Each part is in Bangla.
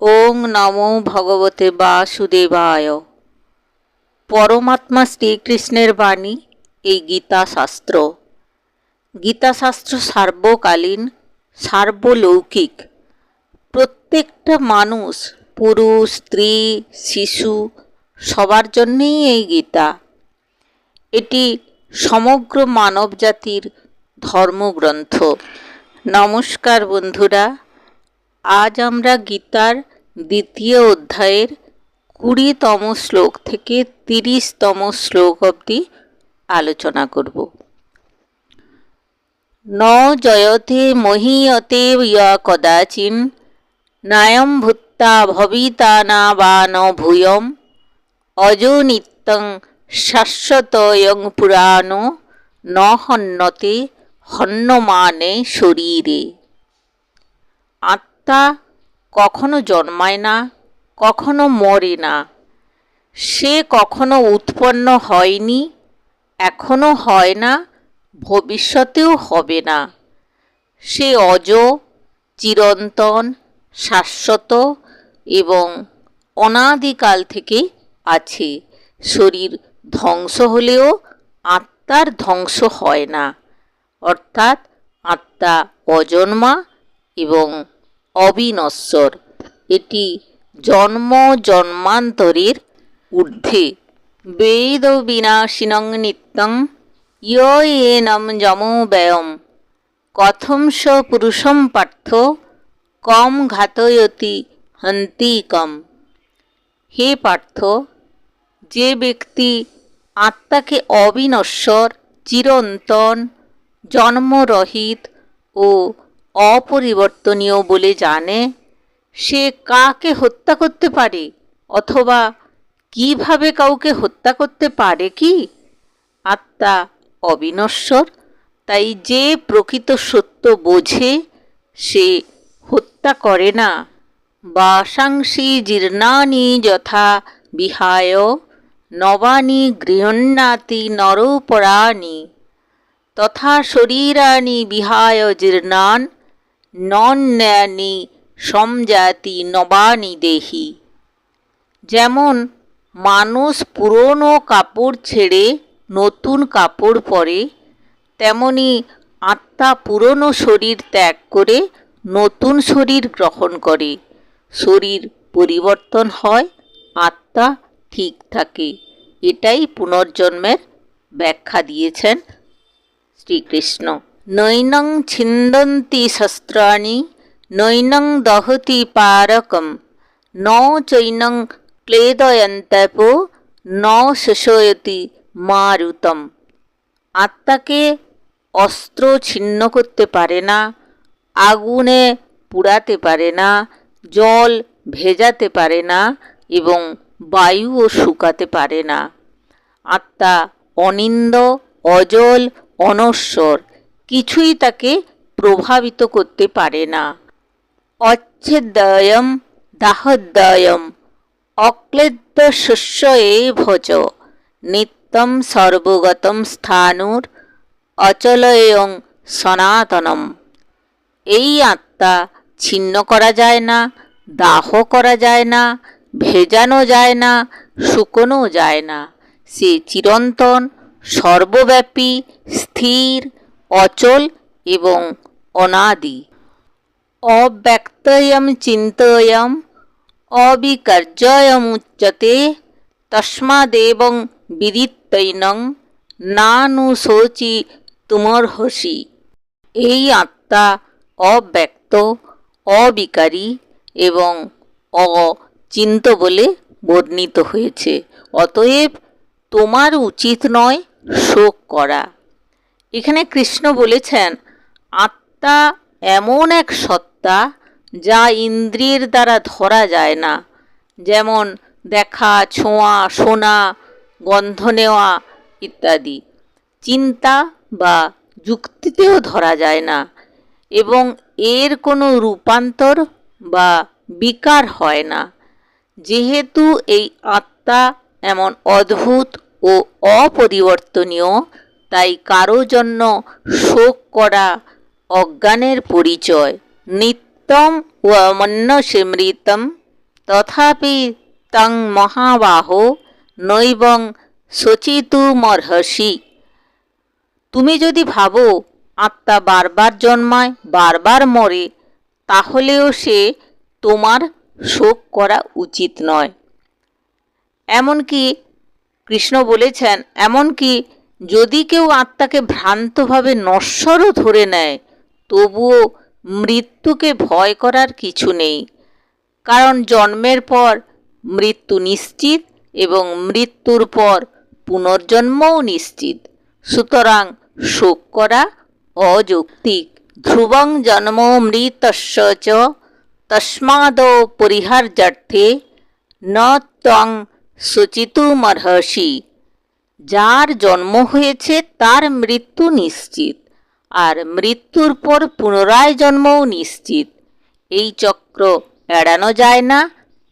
ওং নমো ভগবতে বাসুদেবায়। পরমাত্মা শ্রীকৃষ্ণের বাণী, এই গীতা শাস্ত্র। গীতা শাস্ত্র সার্বকালীন, সার্বলৌকিক। প্রত্যেকটা মানুষ, পুরুষ, স্ত্রী, শিশু, সবার জন্যেই এই গীতা। এটি সমগ্র মানবজাতির ধর্মগ্রন্থ। নমস্কার বন্ধুরা আজ আমরা গীতার দ্বিতীয় অধ্যায়ের কুড়িতম শ্লোক থেকে তিরিশতম শ্লোক অবধি আলোচনা করব। ন জয়তে মহীয়তে ইয়া কদাচিন, নায়ম ভূত্তা ভবিতা না বা ন ভূয়ম, অজো নিত্যং শাশ্বতয়ং পুরাণ ন হন্যতে হন্যমানে শরীরে। আত্মা কখনো জন্মায় না, কখনো মরে না। সে কখনো উৎপন্ন হয়নি, এখনও হয় না, ভবিষ্যতেও হবে না। সে অজ, চিরন্তন, শাশ্বত এবং অনাদিকাল থেকে আছে। শরীর ধ্বংস হলেও আত্মার ধ্বংস হয় না। অর্থাৎ আত্মা অজন্মা এবং অবিনশ্বর। এটি জন্ম জন্মান্তরের ঊর্ধ্বে। বেদ বিনাশিনং নিত্যং ইয়েনম যমো ব্যয়ম কথম স পুরুষম পার্থ কম ঘাতয়তি হন্তি কম হে পার্থ, যে ব্যক্তি আত্মাকে অবিনশ্বর, চিরন্তন, জন্মরহিত ও অপরিবর্তনীয় বলে জানে। সে কাকে হত্যা করতে পারে? অথবা কীভাবে কাউকে হত্যা করতে পারে কি? আত্মা অবিনশ্বর, তাই যে প্রকৃত সত্য বোঝে, সে হত্যা করে না। বাসাংসি জীর্ণানি যথা বিহায়, নবানি গৃহণ্যাতি নরপরাণী। তথা শরীরানি বিহায় জীর্ণান নন্যানি সমজাতি নবানি দেহি। যেমন মানুষ পুরনো কাপড় ছেড়ে নতুন কাপড় পরে, তেমনি আত্মা পুরনো শরীর ত্যাগ করে নতুন শরীর গ্রহণ করে। শরীর পরিবর্তন হয়, আত্মা ঠিক থাকে। এটাই পুনর্জন্মের ব্যাখ্যা দিয়েছেন শ্রীকৃষ্ণ। নৈনং ছিন্দন্তি শস্ত্রাণি নৈনং দহতি পারকম ন চৈনং ক্লেদয়ন্তপো ন শোষয়তি মারুতম আত্মাকে অস্ত্র ছিন্ন করতে পারে না আগুনে পুড়াতে পারে না জল ভেজাতে পারে না এবং বায়ুও শুকাতে পারে না আত্মা অনিন্দ অজল অনশ্বর কিছুই তাকে প্রভাবিত করতে পারে না। অচ্ছেদ্যয়ম দাহদ্যয়ম অক্লেদ্য শস্য এ ভজ, নিত্যম সর্বগতম স্থানুর, অচলয়ং সনাতনম। এই আত্মা ছিন্ন করা যায় না, দাহ করা যায় না, ভেজানো যায় না, শুকোনো যায় না। সে চিরন্তন, সর্বব্যাপী, স্থির অচল এবং অনাদি। অব্যক্তয়ম চিন্তয়ম অবিকর্যয়মুচ্যতে তস্মাদেবং বিদিত্তৈনং নানুশোচি তুমর্হসি। এই আত্মা অব্যক্ত, অবিকারী এবং অচিন্ত বলে বর্ণিত হয়েছে। অতএব তোমার উচিত নয় শোক করা। এখানে কৃষ্ণ বলেছেন, আত্মা এমন এক সত্তা যা ইন্দ্রিয়ের দ্বারা ধরা যায় না। যেমন দেখা, ছোঁয়া, শোনা, গন্ধ নেওয়া ইত্যাদি। চিন্তা বা যুক্তিতেও ধরা যায় না এবং এর কোনো রূপান্তর বা বিকার হয় না। যেহেতু এই আত্মা এমন অদ্ভুত ও অপরিবর্তনীয় তাই কারও জন্য শোক করা অজ্ঞানের পরিচয়। নিত্যম ও অমন্য স্মৃতম তথাপি তং মহাবাহ নৈবং শচিতুমর্হসি তুমি যদি ভাবো, আত্মা বারবার জন্মায়, বারবার মরে, তাহলেও সে তোমার শোক করা উচিত নয়। এমনকি কৃষ্ণ বলেছেন, এমনকি যদি কেউ আত্মাকে ভ্রান্তভাবে নশ্বরও ধরে নেয়, তবুও মৃত্যুকে ভয় করার কিছু নেই। কারণ জন্মের পর মৃত্যু নিশ্চিত এবং মৃত্যুর পর পুনর্জন্মও নিশ্চিত। সুতরাং শোক করা অযৌক্তিক। ধ্রুবং জন্ম মৃতস্য তস্মাদৌ পরিহার্যার্থে ন ত্বং শুচিতুমর্হসি যার জন্ম হয়েছে তার মৃত্যু নিশ্চিত, আর মৃত্যুর পর পুনরায় জন্মও নিশ্চিত। এই চক্র এড়ানো যায় না,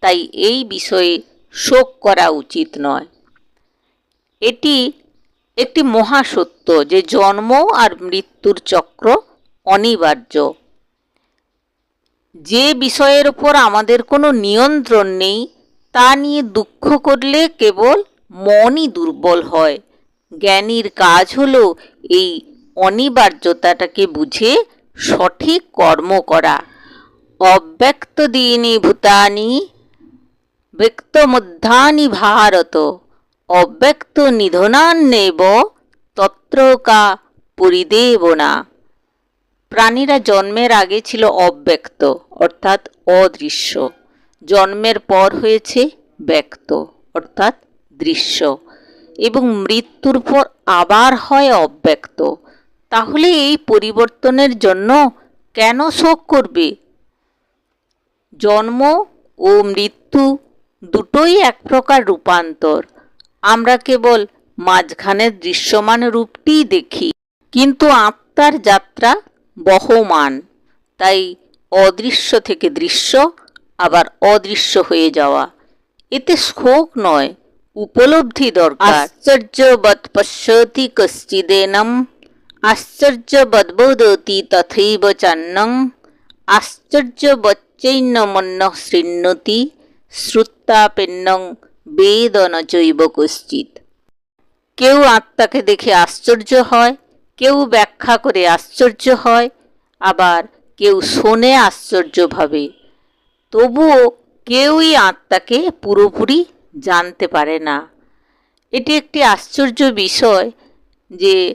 তাই এই বিষয়ে শোক করা উচিত নয়। এটি একটি মহাসত্য যে জন্ম আর মৃত্যুর চক্র অনিবার্য। যে বিষয়ের ওপর আমাদের কোনো নিয়ন্ত্রণ নেই, তা নিয়ে দুঃখ করলে কেবল মনই দুর্বল হয়। জ্ঞানীর কাজ হলো এই অনিবার্যতাটাকে বুঝে সঠিক কর্ম করা। অব্যক্ত দিনী ভূতানি ব্যক্তমধ্যানি ভারত, অব্যক্ত নিধনান্নেব, তত্র কা পরিদেবনা। প্রাণীরা জন্মের আগে ছিল অব্যক্ত, অর্থাৎ অদৃশ্য। জন্মের পর হয়েছে ব্যক্ত, অর্থাৎ দৃশ্য এবং মৃত্যুর পর আবার হয় অব্যক্ত। তাহলে এই পরিবর্তনের জন্য কেন শোক করবে? জন্ম ও মৃত্যু দুটোই এক প্রকার রূপান্তর। আমরা কেবল মাঝখানের দৃশ্যমান রূপটিই দেখি, কিন্তু আত্মার যাত্রা বহমান। তাই অদৃশ্য থেকে দৃশ্য, আবার অদৃশ্য হয়ে যাওয়া। এতে শোক নয় উপলব্ধি দরকার আশ্চর্যবৎ পশ্যতি কশ্চিদেনম আশ্চর্যবদ্বোদতি তথৈব চান্নং আশ্চর্যবচ্চৈন্যমন্য শৃণ্যতি শ্রুত্তাপেন্নং বেদন জৈব কশ্চিৎ কেউ আত্মাকে দেখে আশ্চর্য হয় কেউ ব্যাখ্যা করে আশ্চর্য হয় আবার কেউ শোনে আশ্চর্যভাবে তবুও কেউই আত্মাকে পুরোপুরি জানতে পারে না। এটি একটি আশ্চর্য বিষয় যে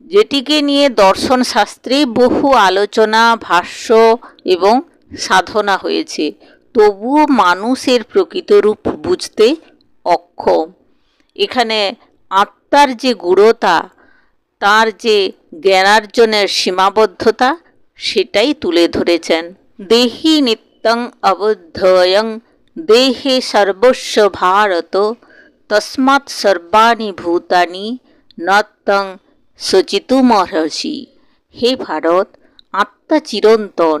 যেটিকে নিয়ে দর্শন শাস্ত্রে বহু আলোচনা, ভাষ্য এবং সাধনা হয়েছে। তবুও মানুষের প্রকৃত রূপ বুঝতে অক্ষম। এখানে আত্মার যে গুরুতা তার যে জ্ঞানার্জনের সীমাবদ্ধতা, সেটাই তুলে ধরেছেন। দেহি নিত্যং অবুদ্ধয়ং দেহে সর্বস্ব ভারত তস্মাৎ সর্বাণি ভূতানি নত্যং সচিতুমর্হসি হে ভারত আত্মা চিরন্তন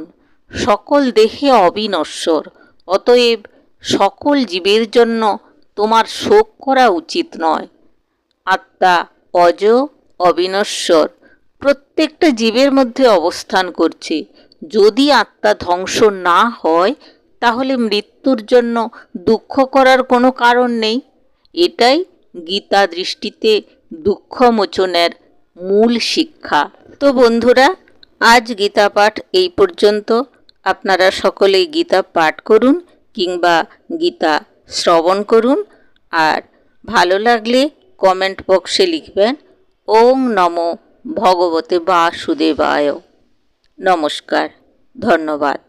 সকল দেহে অবিনশ্বর, অতএব সকল জীবের জন্য তোমার শোক করা উচিত নয়। আত্মা অজ, অবিনশ্বর, প্রত্যেকটা জীবের মধ্যে অবস্থান করছে। যদি আত্মা ধ্বংস না হয় তাহলে মৃত্যুর জন্য দুঃখ করার কোনো কারণ নেই। এটাই গীতা দৃষ্টিতে দুঃখমোচনের মূল শিক্ষা। তো বন্ধুরা, আজ গীতা পাঠ এই পর্যন্ত। আপনারা সকলেই গীতা পাঠ করুন কিংবা গীতা শ্রবণ করুন। আর ভালো লাগলে কমেন্ট বক্সে লিখবেন, ওং নমো ভগবতে বাসুদেবায়। নমস্কার, ধন্যবাদ।